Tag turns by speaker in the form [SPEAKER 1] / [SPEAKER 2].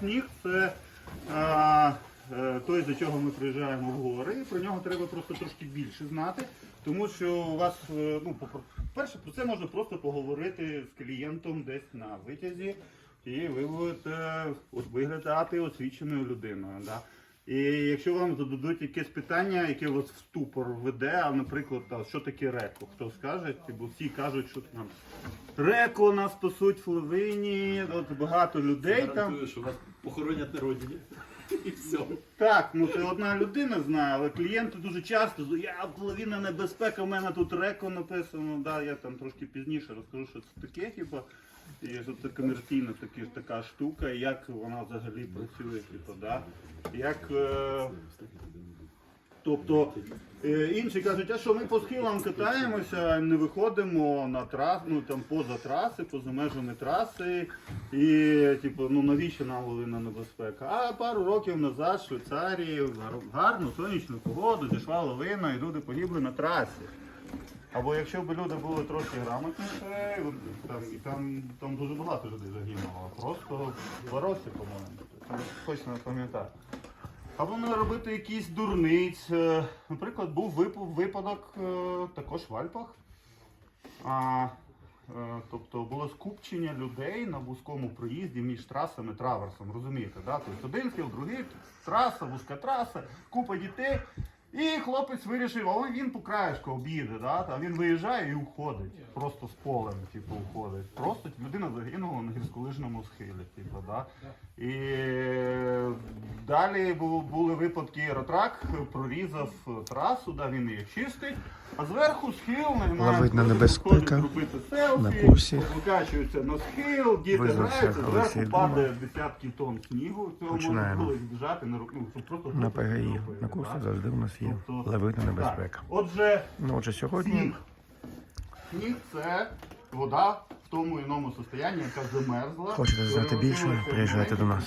[SPEAKER 1] Сніг це а, е, той, за чого ми приїжджаємо в гори. і Про нього треба просто трошки більше знати, тому що у вас, е, ну, перше, про це можна просто поговорити з клієнтом десь на витязі, і ви будете виглядати освіченою людиною. Да? І якщо вам зададуть якесь питання, яке вас в ступор веде, а, наприклад, а, що таке реко, хто скаже, бо всі кажуть, що там реко нас пасуть в Левині, от багато людей там.
[SPEAKER 2] Гарантую, що вас похоронять на родині. І все.
[SPEAKER 1] Так, ну це одна людина знає, але клієнти дуже часто «Ну, я половина небезпека, в мене тут реко написано. Да, я там трошки пізніше розкажу, що це таке, хіба. І що це комерційна такі, така штука, як вона взагалі працює, типу, да. Як, е, тобто е, інші кажуть, а що ми по схилам катаємося, не виходимо на трас, ну там поза траси, поза межами траси. І типу, ну навіщо нам волина небезпека? А пару років назад в Швейцарії гарну сонячну погоду зійшла лавина і люди погибли на трасі. Або якщо б люди були трошки грамотніші, там, там, там дуже багато людей загинуло. Просто в по-моєму. Точно не пам'ятаю. Або не робити якісь дурниць. Е, Наприклад, був випадок е, також в Альпах. А, е, тобто було скупчення людей на вузькому проїзді між трасами траверсом, розумієте, да? Тобто один схил, другий, траса, вузька траса, купа дітей. І хлопець вирішив, але він по краєшку об'їде, да? а він виїжджає і уходить. Просто з полем, типу, уходить. Просто людина загинула на гірськолижному схилі, типу, да? І далі були випадки аеротрак прорізав трасу, да, він її чистить, а зверху схил
[SPEAKER 3] Лавитна
[SPEAKER 1] люди
[SPEAKER 3] небезпека
[SPEAKER 1] робити селфі,
[SPEAKER 3] на курсі.
[SPEAKER 1] викачуються на схил, діти граються, зверху падає десятки тонн снігу, цього можна було збіжати на руку, просто
[SPEAKER 3] На ПГІ. На курсі завжди у нас є
[SPEAKER 1] Тобто,
[SPEAKER 3] лавитна
[SPEAKER 1] так.
[SPEAKER 3] небезпека.
[SPEAKER 1] Отже,
[SPEAKER 3] Ну, отже, сьогодні
[SPEAKER 1] сніг. Сніг це вода тому іному состоянні, яка замерзла.
[SPEAKER 3] Хочете знати більше? Приїжджайте до нас.